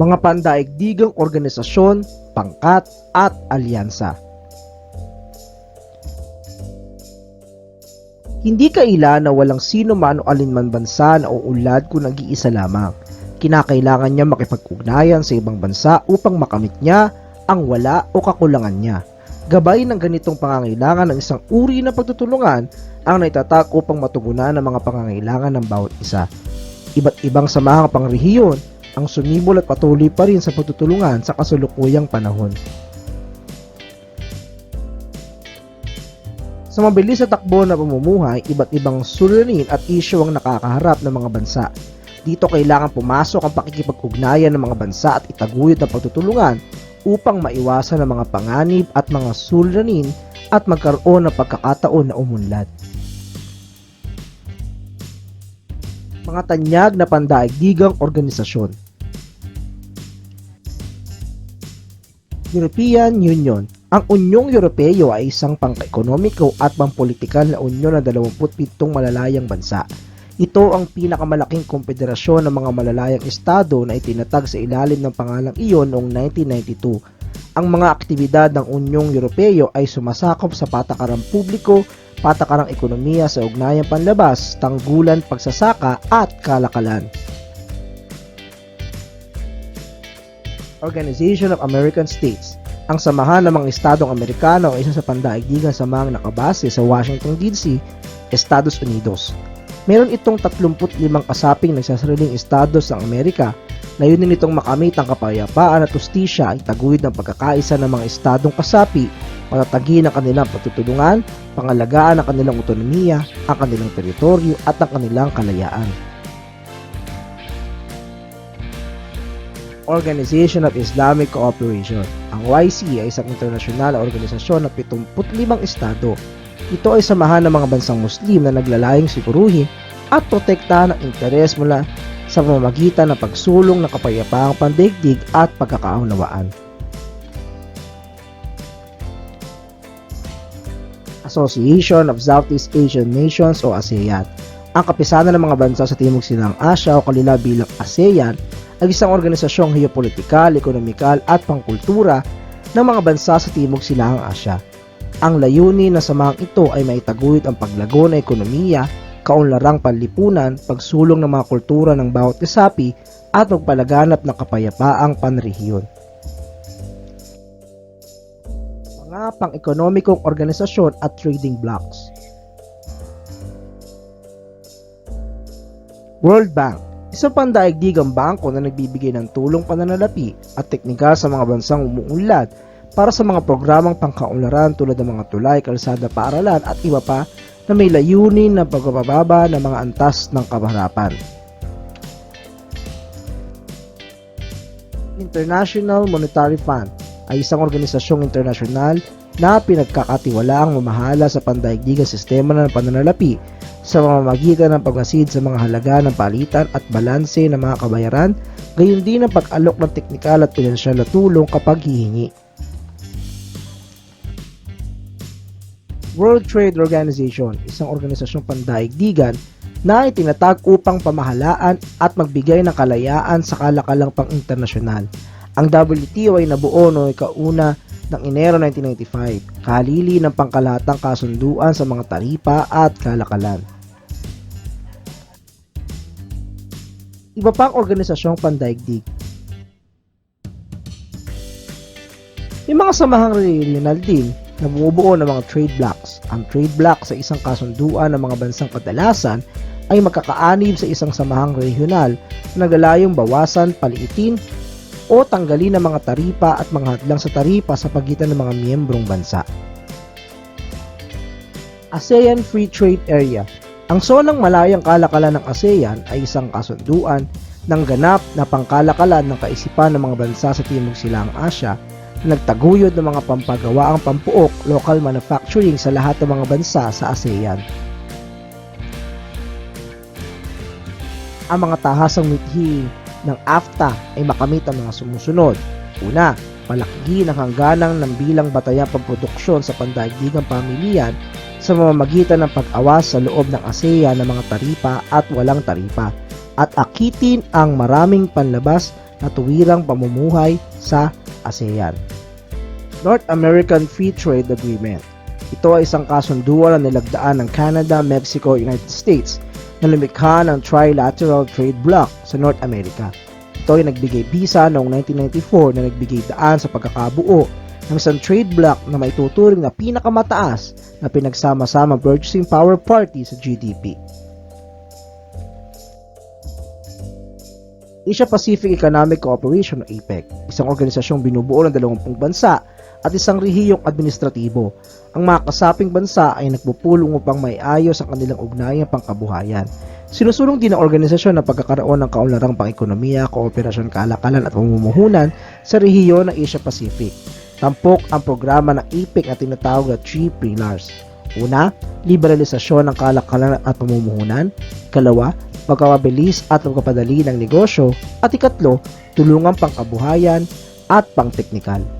mga pandaigdigang organisasyon, pangkat at alyansa. Hindi kaila na walang sino man o alinman bansa na uunlad kung nag-iisa lamang. Kinakailangan niya makipag-ugnayan sa ibang bansa upang makamit niya ang wala o kakulangan niya. Gabay ng ganitong pangangailangan ng isang uri ng pagtutulungan ang naitatak upang matugunan ang mga pangangailangan ng bawat isa. Iba't ibang samahang pangrehiyon ang sumibol at patuloy pa rin sa pagtutulungan sa kasulukuyang panahon. Sa mabilis na takbo na pamumuhay, iba't ibang suliranin at isyu ang nakakaharap ng mga bansa. Dito kailangan pumasok ang pakikipag-ugnayan ng mga bansa at itaguyod ng pagtutulungan upang maiwasan ang mga panganib at mga suliranin at magkaroon ng pagkakataon na umunlad. Mga tanyag na pandaigdigang organisasyon European Union Ang Unyong Europeo ay isang pang-ekonomiko at pang-politikal na unyon ng 27 malalayang bansa. Ito ang pinakamalaking kompederasyon ng mga malalayang estado na itinatag sa ilalim ng pangalang iyon noong 1992. Ang mga aktibidad ng Unyong Europeo ay sumasakop sa patakarang publiko, patakarang ekonomiya sa ugnayang panlabas, tanggulan, pagsasaka at kalakalan. Organization of American States ang samahan ng mga estadong Amerikano ay isa sa pandaigdigang samahang nakabase sa Washington DC, Estados Unidos. Meron itong 35 kasaping nagsasariling estados ng Amerika. Layunin nitong makamit ang kapayapaan at ustisya ay taguyod ng pagkakaisa ng mga estadong kasapi, patatagin ang kanilang pagtutulungan, pangalagaan ang kanilang otonomiya, ang kanilang teritoryo at ang kanilang kalayaan. Organization of Islamic Cooperation. Ang YC ay isang internasyonal na organisasyon ng 75 estado. Ito ay samahan ng mga bansang Muslim na naglalayong siguruhin at protektahan ang interes mula sa pamamagitan ng pagsulong ng kapayapaang pandaigdig at pagkakaunawaan. Association of Southeast Asian Nations o ASEAN. Ang kapisanan ng mga bansa sa Timog Silang Asya o kalila bilang ASEAN ay isang organisasyong geopolitikal, ekonomikal at pangkultura ng mga bansa sa Timog Silangang Asya. Ang layunin ng samahang ito ay maitaguyod ang paglago ng ekonomiya, kaunlarang panlipunan, pagsulong ng mga kultura ng bawat kasapi at magpalaganap ng kapayapaang panrehiyon. Mga pang-ekonomikong organisasyon at trading blocks World Bank Isang pandaigdigang bangko na nagbibigay ng tulong pananalapi at teknikal sa mga bansang umuunlad para sa mga programang pangkaunlaran tulad ng mga tulay, kalsada, paaralan at iba pa na may layunin na pagbababa ng mga antas ng kabaharapan. International Monetary Fund ay isang organisasyong internasyonal na pinagkakatiwalaang mamahala sa pandaigdigang sistema ng pananalapi sa mamamagitan ng pagmasid sa mga halaga ng palitan at balanse ng mga kabayaran, gayon din ang pag-alok ng teknikal at pinansyal na tulong kapag hihingi. World Trade Organization, isang organisasyong pandaigdigan na itinatag upang pamahalaan at magbigay ng kalayaan sa kalakalang pang-internasyonal. Ang WTO ay nabuo noong ikauna ng Enero 1995, kalili ng pangkalatang kasunduan sa mga taripa at kalakalan. Iba pang organisasyong pandaigdig. May mga samahang regional din na bumubuo ng mga trade blocks. Ang trade block sa isang kasunduan ng mga bansang kadalasan ay magkakaanib sa isang samahang regional na naglalayong bawasan, paliitin, o tanggalin ang mga taripa at mga hadlang sa taripa sa pagitan ng mga miyembrong bansa. ASEAN Free Trade Area Ang sonang malayang kalakalan ng ASEAN ay isang kasunduan ng ganap na pangkalakalan ng kaisipan ng mga bansa sa Timog Silang Asya na nagtaguyod ng mga pampagawaang pampuok local manufacturing sa lahat ng mga bansa sa ASEAN. Ang mga tahasang mithi ng AFTA ay makamit ang mga sumusunod. Una, palakgi ng hangganang ng bilang batayang pamproduksyon sa pandaigdigang pamilihan sa mamamagitan ng pag-awas sa loob ng ASEAN ng mga taripa at walang taripa at akitin ang maraming panlabas na tuwirang pamumuhay sa ASEAN. North American Free Trade Agreement Ito ay isang kasunduan na nilagdaan ng Canada, Mexico, United States na lumikha ng trilateral trade bloc sa North America. Ito ay nagbigay bisa noong 1994 na nagbigay daan sa pagkakabuo ng isang trade bloc na maituturing na pinakamataas na pinagsama-sama purchasing power party sa GDP. Asia Pacific Economic Cooperation o APEC, isang organisasyong binubuo ng 20 bansa at isang rehiyong administratibo. Ang mga kasaping bansa ay nagpupulong upang maiayos ang kanilang ugnayang pangkabuhayan. Sinusulong din ng organisasyon ang pagkakaroon ng kaunlarang pang-ekonomiya, kooperasyon, kalakalan at pamumuhunan sa rehiyon ng Asia Pacific. Tampok ang programa ng APEC na tinatawag na Three Pillars. Una, liberalisasyon ng kalakalan at pamumuhunan. Kalawa, pagkakabilis at pagkapadali ng negosyo. At ikatlo, tulungang pangkabuhayan at pangteknikal.